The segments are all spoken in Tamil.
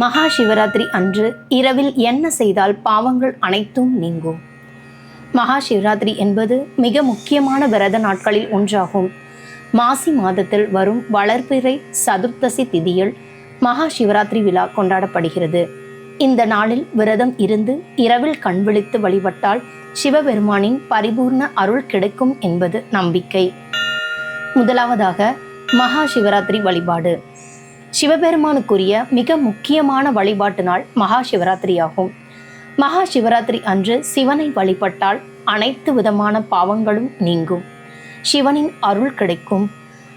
மகா சிவராத்திரி அன்று இரவில் என்ன செய்தால் பாவங்கள் அனைத்தும் நீங்கும்? மகா சிவராத்திரி என்பது மிக முக்கியமான விரத நாட்களில் ஒன்றாகும். மாசி மாதத்தில் வரும் வளர்பிறை சதுர்த்தசி திதியில் மகா சிவராத்திரி விழா கொண்டாடப்படுகிறது. இந்த நாளில் விரதம் இருந்து இரவில் கண் விழித்து வழிபட்டால் சிவபெருமானின் பரிபூர்ண அருள் கிடைக்கும் என்பது நம்பிக்கை. முதலாவதாக மகா சிவராத்திரி வழிபாடு. சிவபெருமானுக்குரிய மிக முக்கியமான வழிபாட்டு நாள் மகா சிவராத்திரி ஆகும் மகா சிவராத்திரி அன்று சிவனை வழிபட்டால் அனைத்து விதமான பாவங்களும் நீங்கும். சிவனின் அருள் கிடைக்கும்.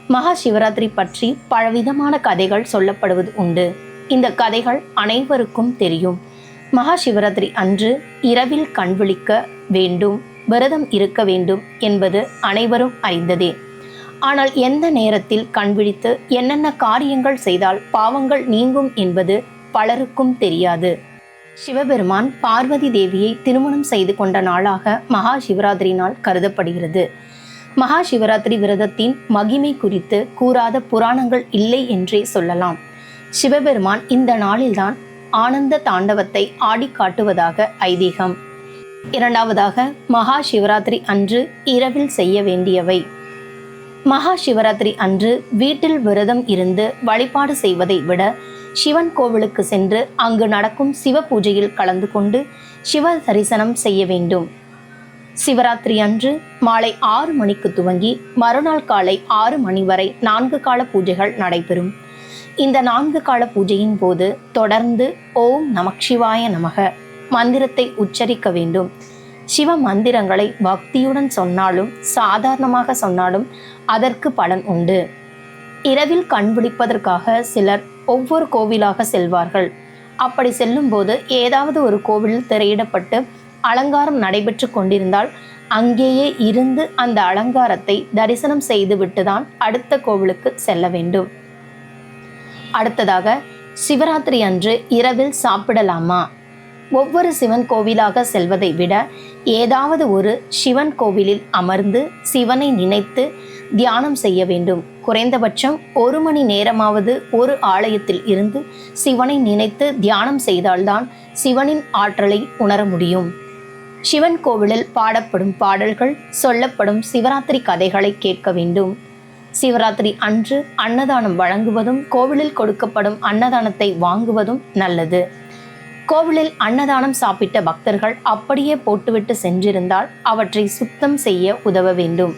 மகா சிவராத்திரி பற்றி பலவிதமான கதைகள் சொல்லப்படுவது உண்டு. இந்த கதைகள் அனைவருக்கும் தெரியும். மகா சிவராத்திரி அன்று இரவில் கண்விழிக்க வேண்டும் விரதம் இருக்க வேண்டும் என்பது அனைவரும் அறிந்ததே. ஆனால் எந்த நேரத்தில் கண் விழித்து என்னென்ன காரியங்கள் செய்தால் பாவங்கள் நீங்கும் என்பது பலருக்கும் தெரியாது. சிவபெருமான் பார்வதி தேவியை திருமணம் செய்து கொண்ட நாளாக மகா சிவராத்திரி நாள் கருதப்படுகிறது. மகா சிவராத்திரி விரதத்தின் மகிமை குறித்து கூறாத புராணங்கள் இல்லை என்றே சொல்லலாம். சிவபெருமான் இந்த நாளில்தான் ஆனந்த தாண்டவத்தை ஆடி காட்டுவதாக ஐதீகம். இரண்டாவதாக மகா சிவராத்திரி அன்று இரவில் செய்ய வேண்டியவை. மகா சிவராத்திரி அன்று வீட்டில் விரதம் இருந்து வழிபாடு செய்வதை விட சிவன் கோவிலுக்கு சென்று அங்கு நடக்கும் சிவ பூஜையில் கலந்து கொண்டு சிவ தரிசனம் செய்ய வேண்டும். சிவராத்திரி அன்று மாலை ஆறு மணிக்கு துவங்கி மறுநாள் காலை ஆறு மணி வரை நான்கு கால பூஜைகள் நடைபெறும். இந்த நான்கு கால பூஜையின் போது தொடர்ந்து ஓம் நமக்ஷிவாய நமக மந்திரத்தை உச்சரிக்க வேண்டும். சிவ மந்திரங்களை பக்தியுடன் சொன்னாலும் சாதாரணமாக சொன்னாலும் அதற்கு பலன் உண்டு. இரவில் கண்பிடிப்பதற்காக சிலர் ஒவ்வொரு கோவிலாக செல்வார்கள். அப்படி செல்லும்போது ஏதாவது ஒரு கோவிலில் திரையிடப்பட்டு அலங்காரம் நடைபெற்று கொண்டிருந்தால் அங்கேயே இருந்து அந்த அலங்காரத்தை தரிசனம் செய்துவிட்டு தான் அடுத்த கோவிலுக்கு செல்ல வேண்டும். அடுத்ததாக சிவராத்திரி அன்று இரவில் சாப்பிடலாமா? ஒவ்வொரு சிவன் கோவிலாக செல்வதை விட ஏதாவது ஒரு சிவன் கோவிலில் அமர்ந்து சிவனை நினைத்து தியானம் செய்ய வேண்டும். குறைந்தபட்சம் ஒரு மணி நேரமாவது ஒரு ஆலயத்தில் இருந்து சிவனை நினைத்து தியானம் செய்தால்தான் சிவனின் ஆற்றலை உணர முடியும். சிவன் கோவிலில் பாடப்படும் பாடல்கள் சொல்லப்படும் சிவராத்திரி கதைகளை கேட்க வேண்டும். சிவராத்திரி அன்று அன்னதானம் வழங்குவதும் கோவிலில் கொடுக்கப்படும் அன்னதானத்தை வாங்குவதும் நல்லது. கோவிலில் அன்னதானம் சாப்பிட்ட பக்தர்கள் அப்படியே போட்டுவிட்டு சென்றிருந்தால் அவற்றை சுத்தம் செய்ய உதவ வேண்டும்.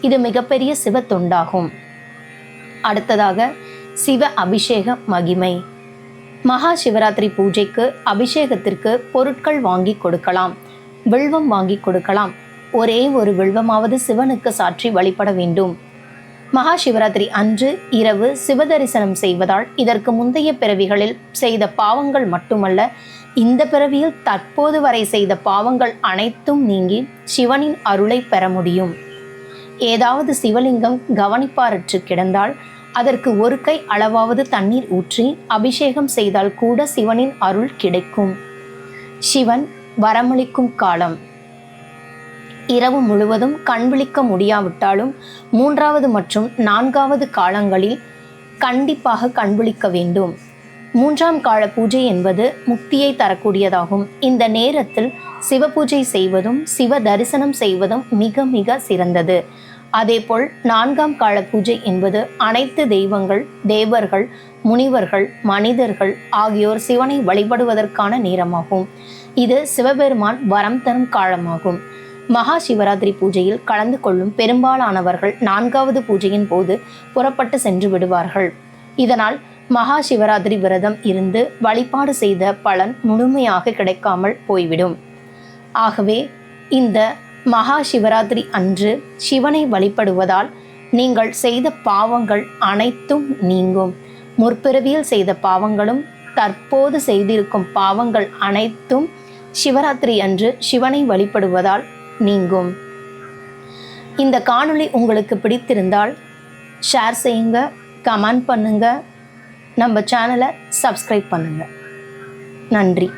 இது மிகப்பெரிய சிவ தொண்டாகும். அடுத்ததாக சிவ அபிஷேக மகிமை. மகா சிவராத்திரி பூஜைக்கு அபிஷேகத்திற்கு பொருட்கள் வாங்கி கொடுக்கலாம். வில்வம் வாங்கி கொடுக்கலாம். ஒரே ஒரு வில்வமாவது சிவனுக்கு சாற்றி வழிபட வேண்டும். மகா சிவராத்திரி அன்று இரவு சிவதரிசனம் செய்வதால் இதற்கு முந்தைய பிறவிகளில் செய்த பாவங்கள் மட்டுமல்ல இந்த பிறவியில் தற்போது வரை செய்த பாவங்கள் அனைத்தும் நீங்கி சிவனின் அருளை பெற முடியும். ஏதாவது சிவலிங்கம் கவனிப்பாரற்று கிடந்தால் அதற்கு ஒரு கை அளவாவது தண்ணீர் ஊற்றி அபிஷேகம் செய்தால் கூட சிவனின் அருள் கிடைக்கும். சிவன் வரமளிக்கும் காலம். இரவு முழுவதும் கண்விழிக்க முடியாவிட்டாலும் மூன்றாவது மற்றும் நான்காவது காலங்களில் கண்டிப்பாக கண்விழிக்க வேண்டும். மூன்றாம் கால பூஜை என்பது முக்தியை தரக்கூடியதாகும். இந்த நேரத்தில் சிவ பூஜை செய்வதும் சிவ தரிசனம் செய்வதும் மிக மிக சிறந்தது. அதேபோல் நான்காம் கால பூஜை என்பது அனைத்து தெய்வங்கள் தேவர்கள் முனிவர்கள் மனிதர்கள் ஆகியோர் சிவனை வழிபடுவதற்கான நேரமாகும். இது சிவபெருமான் வரம் தரும் காலமாகும். மகா சிவராத்திரி பூஜையில் கலந்து கொள்ளும் பெரும்பாலானவர்கள் நான்காவது பூஜையின் போது புறப்பட்டு சென்று விடுவார்கள். இதனால் மகா சிவராத்திரி விரதம் இருந்து வழிபாடு செய்த பலன் முழுமையாக கிடைக்காமல் போய்விடும். ஆகவே இந்த மகா சிவராத்திரி அன்று சிவனை வழிபடுவதால் நீங்கள் செய்த பாவங்கள் அனைத்தும் நீங்கும். முற்பிறவியில் செய்த பாவங்களும் தற்போது செய்திருக்கும் பாவங்கள் அனைத்தும் சிவராத்திரி அன்று சிவனை வழிபடுவதால் நீங்கும். இந்த காணொளி உங்களுக்கு பிடித்திருந்தால் ஷேர் செய்யுங்க கமெண்ட் பண்ணுங்கள் நம்ம சேனலை சப்ஸ்கிரைப் பண்ணுங்கள் நன்றி.